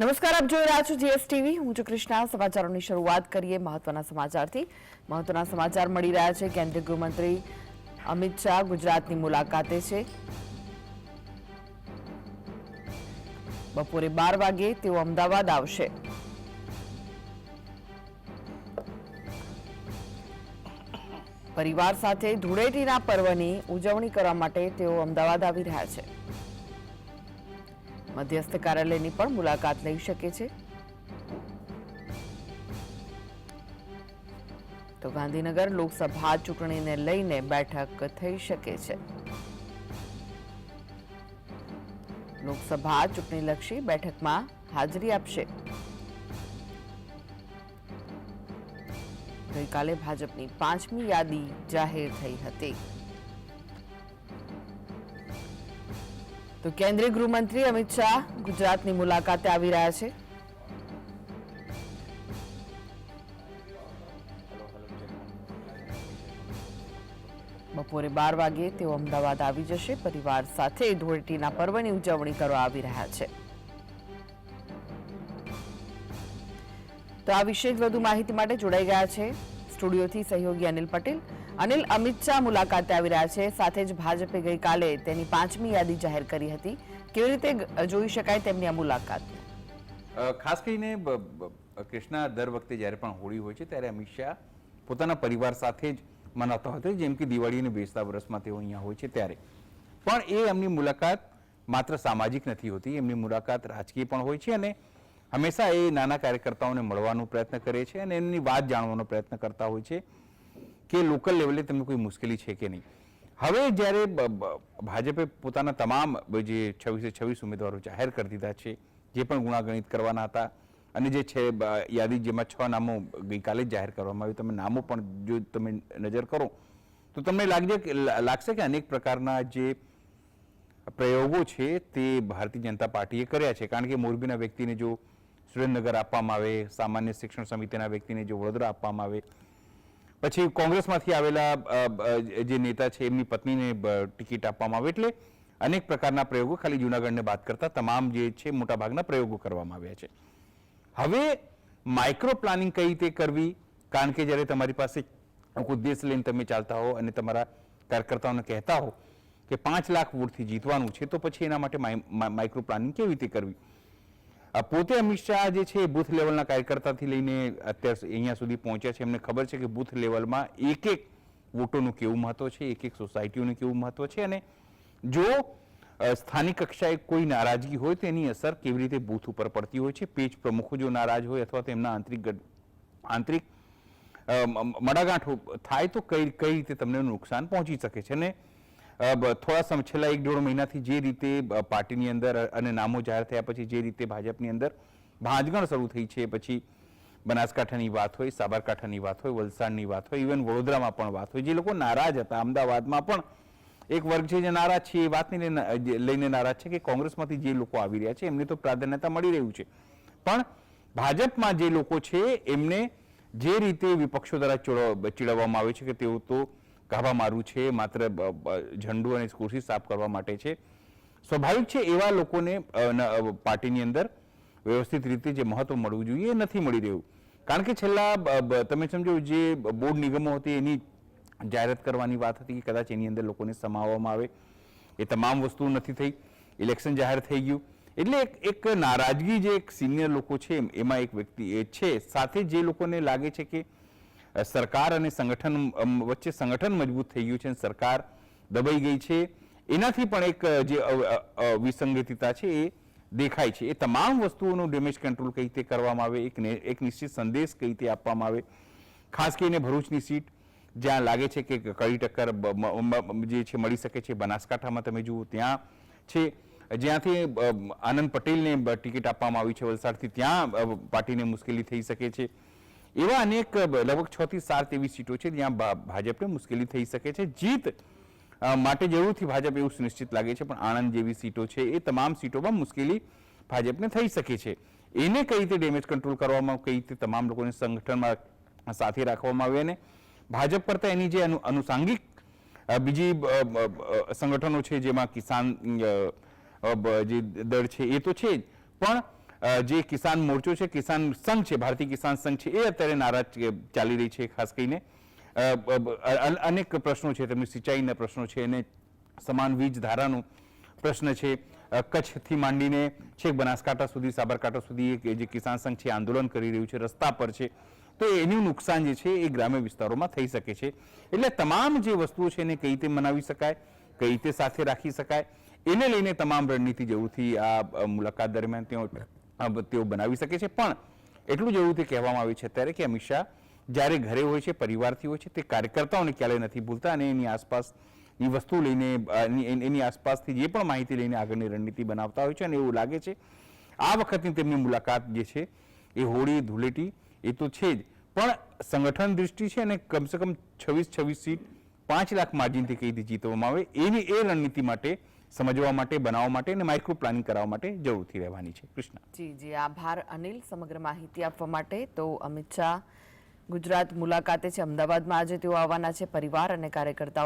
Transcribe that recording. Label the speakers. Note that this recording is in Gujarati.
Speaker 1: નમસ્કાર, આપ જોઈ રહ્યા છો જીએસટીવી. હું છું કૃષ્ણા. સમાચારોની શરૂઆત કરીએ મહત્વના સમાચારથી. મહત્વના સમાચાર મળી રહ્યા છે. કેન્દ્રીય ગૃહમંત્રી અમિત શાહ ગુજરાતની મુલાકાતે છે. બપોરે બાર વાગે તેઓ અમદાવાદ આવશે. પરિવાર સાથે ધૂળેટીના પર્વની ઉજવણી કરવા માટે તેઓ અમદાવાદ આવી રહ્યા છે. મધ્યસ્થ કાર્યાલયની પણ મુલાકાત લઈ શકે છે. તો ગાંધીનગર લોકસભા ચૂંટણીને લઈને બેઠક થઈ શકે છે. લોકસભા ચૂંટણીલક્ષી બેઠકમાં હાજરી આપશે. ગઈકાલે ભાજપની પાંચમી યાદી જાહેર થઈ હતી. તો કેન્દ્રીય ગૃહમંત્રી અમિત શાહ ગુજરાતની મુલાકાતે આવી રહ્યા છે. બપોરે બાર વાગે તેઓ અમદાવાદ આવી જશે. પરિવાર સાથે ધૂળેટીના પર્વની ઉજવણી કરવા આવી રહ્યા છે. તો આ વિશે વધુ માહિતી માટે જોડાઈ ગયા છે. સ્ટુડિયોથી સહયોગી અનિલ પટેલ. અનિલ, અમિત શાહ મુલાકાતે આવી રહ્યા છે. સાથે જ ભાજપે ગઈકાલે તેની પાંચમી યાદી જાહેર કરી હતી. કેવી રીતે જોઈ શકાય તેમની આ મુલાકાત?
Speaker 2: ખાસ કરીને કૃષ્ણા દર વખતે જ્યારે પણ હોળી હોય છે, ત્યારે અમિત શાહ પોતાના પરિવાર સાથે જ મનાવતા હતો જેમ કે દિવાળી અને બેસતા વર્ષમાં તેઓ અહીંયા હોય છે ત્યારે. પણ એ એમની મુલાકાત માત્ર સામાજિક નથી હોતી, એમની મુલાકાત રાજકીય પણ હોય છે અને હંમેશા એ નાના કાર્યકર્તાઓને મળવાનો પ્રયત્ન કરે છે અને એમની વાત જાણવાનો પ્રયત્ન કરતા હોય છે કે લોકલ લેવલે તમને કોઈ મુશ્કેલી છે કે નહીં. હવે જ્યારે ભાજપે પોતાના તમામ જે છવ્વીસે છવ્વીસ ઉમેદવારો જાહેર કરી દીધા છે, જે પણ ગુણાગણિત કરવાના હતા અને જે છે યાદી જેમાં છ નામો ગઈકાલે જ જાહેર કરવામાં આવ્યું તમે નામો પણ જો તમે નજર કરો, તો તમને લાગશે કે લાગશે કે અનેક પ્રકારના જે પ્રયોગો છે તે ભારતીય જનતા પાર્ટીએ કર્યા છે? કારણ કે મોરબીના વ્યક્તિને જો સુરેન્દ્રનગર આપવામાં આવે, સામાન્ય શિક્ષણ સમિતિના વ્યક્તિને જો વડોદરા આપવામાં આવે. પછી કોંગ્રેસમાંથી આવેલા જે નેતા છે, એમની પત્નીને ટિકિટ આપવામાં આવે એટલે અનેક પ્રકારના પ્રયોગો ખાલી જુનાગઢને બાદ કરતા તમામ જે છે, મોટાભાગના પ્રયોગો કરવામાં આવ્યા છે. હવે માઇક્રો પ્લાનિંગ કઈ રીતે કરવી? કારણ કે જ્યારે તમારી પાસે એક ઉદ્દેશ લઈને તમે ચાલતા હો અને તમારા કાર્યકર્તાઓને કહેતા હો કે પાંચ લાખ વોટથી જીતવાનું છે, તો પછી એના માટે માઇક્રો પ્લાનિંગ કેવી રીતે કરવી? પોતે અમિત શાહ જે છે બૂથ લેવલના કાર્યકર્તાથી લઈને અત્યાર અહીંયા સુધી પહોંચ્યા છે. એમને ખબર છે કે બૂથ લેવલમાં એક એક વોટોનું કેવું મહત્વ છે એક એક સોસાયટીઓનું કેવું મહત્વ છે અને જો સ્થાનિક કક્ષાએ કોઈ નારાજગી હોય તો એની અસર કેવી રીતે બૂથ ઉપર પડતી હોય છે? પેજ પ્રમુખો જો નારાજ હોય અથવા તો એમના આંતરિક આંતરિક મડાગાંઠો થાય તો કઈ કઈ રીતે તમને નુકસાન પહોંચી શકે છે? અને થોડા સમ, છેલ્લા એક દોઢ મહિનાથી જે રીતે પાર્ટીની અંદર અને નામો જાહેર થયા પછી જે રીતે ભાજપની અંદર ભાંજગણ શરૂ થઈ છે, પછી બનાસકાંઠાની વાત હોય, સાબરકાંઠાની વાત હોય, વલસાડની વાત હોય, ઇવન વડોદરામાં પણ વાત હોય. જે લોકો નારાજ હતા, અમદાવાદમાં પણ એક વર્ગ છે જે નારાજ છે, એ વાતની લઈને નારાજ છે કે કોંગ્રેસમાંથી જે લોકો આવી રહ્યા છે, એમને તો પ્રાધાન્યતા મળી રહ્યું છે. પણ ભાજપમાં જે લોકો છે, એમને જે રીતે વિપક્ષો દ્વારા ચીડવ- ચીડવવામાં આવે છે કે તેઓ તો ગાભા મારું છે, માત્ર ઝંડુ અને કુર્સી સાફ કરવા માટે છે. સ્વાભાવિક છે એવા લોકોને પાર્ટીની અંદર વ્યવસ્થિત રીતે જે મહત્વ મળવું જોઈએ એ નથી મળી રહ્યું. કારણ કે છેલ્લા તમે સમજો જે બોર્ડ નિગમો હતી એની જાહેરાત કરવાની વાત હતી કે કદાચ એની અંદર લોકોને સમાવવામાં આવે. એ તમામ વસ્તુઓ નથી થઈ. ઇલેક્શન જાહેર થઈ ગયું. એટલે એક નારાજગી જે એક સિનિયર લોકો છે એમાં એક વ્યક્તિ એ છે. સાથે જે લોકોને લાગે છે કે સરકાર અને સંગઠન વચ્ચે સંગઠન મજબૂત થઈ ગયું છે અને સરકાર દબાઈ ગઈ છે. એનાથી પણ એક જે વિસંગતતા છે એ દેખાય છે. એ તમામ વસ્તુઓનું ડેમેજ કંટ્રોલ કઈ રીતે કરવામાં આવે, એક એક નિશ્ચિત સંદેશ કઈ રીતે આપવામાં આવે? ખાસ કરીને ભરૂચની સીટ, જ્યાં લાગે છે કે કડી ટક્કર જે છે મળી શકે છે. બનાસકાંઠામાં તમે જુઓ ત્યાં છે. જ્યાંથી આનંદ પટેલને ટિકિટ આપવામાં આવી છે વલસાડથી, ત્યાં પાર્ટીને મુશ્કેલી થઈ શકે છે. એવા અનેક લગભગ છ થી સાત એવી સીટો છે જ્યાં ભાજપને મુશ્કેલી થઈ શકે છે. જીત માટે જરૂરથી ભાજપ એવું સુનિશ્ચિત લાગે છે, પણ આણંદ જેવી સીટો છે એ તમામ સીટોમાં મુશ્કેલી ભાજપને થઈ શકે છે. એને કઈ રીતે ડેમેજ કંટ્રોલ કરવામાં, કઈ રીતે તમામ લોકોને સંગઠનમાં સાથે રાખવામાં આવે અને ભાજપ કરતા એની જે અનુ- અનુસાંગિક બીજી સંગઠનો છે જેમાં કિસાન જે દળ છે એ તો છે જ. પણ જે કિસાન મોરચો છે કિસાન સંઘ છે ભારતીય કિસાન સંઘ છે એ અત્યારે નારાજ ચાલી રહી છે ખાસ કરીને. અનેક પ્રશ્નો છે તેમની સિંચાઈના પ્રશ્નો છે અને સમાન વીજ ધારાનો પ્રશ્ન છે. કચ્છથી માંડીને છેક બનાસકાંઠા સુધી સાબરકાંઠા સુધી જે કિસાન સંઘ છે આંદોલન કરી રહ્યું છે રસ્તા પર છે. તો એનું નુકસાન જે છે એ ગ્રામ્ય વિસ્તારોમાં થઈ શકે છે. એટલે તમામ જે વસ્તુઓ છે એને કઈ રીતે મનાવી શકાય કઈ રીતે સાથે રાખી શકાય એને લઈને તમામ રણનીતિ જરૂરથી આ મુલાકાત દરમિયાન અ, તેઓ બનાવી શકે છે. પણ એટલું જ એવું તે કહેવામાં આવે છે અત્યારે કે અમિત શાહ જ્યારે ઘરે હોય છે, પરિવારથી હોય છે, તે કાર્યકર્તાઓને ક્યારેય નથી ભૂલતા અને એની આસપાસની વસ્તુ લઈને એની આસપાસથી જે પણ માહિતી લઈને આગળની રણનીતિ બનાવતા હોય છે અને એવું લાગે છે. આ વખતની તેમની મુલાકાત જે છે, એ હોળી, ધૂળેટી, એ તો છે જ. પણ સંગઠન દૃષ્ટિ છે અને કમસે કમ છવ્વીસ છવ્વીસ સીટ પાંચ લાખ માર્જિનથી કઈ રીતે જીતવામાં આવે, એની એ રણનીતિ માટે સમજવા માટે, બનાવવા માટે અને માઇક્રો પ્લાનિંગ કરાવવા માટે જરૂરથી રહેવાની છે. કૃષ્ણ.
Speaker 1: જી જી. આભાર અનિલ સમગ્ર માહિતી આપવા માટે. તો અમિત શાહ, ગુજરાત મુલાકાતે છે. અમદાવાદમાં આજે તેઓ આવવાના છે. પરિવાર અને કાર્યકર્તાઓ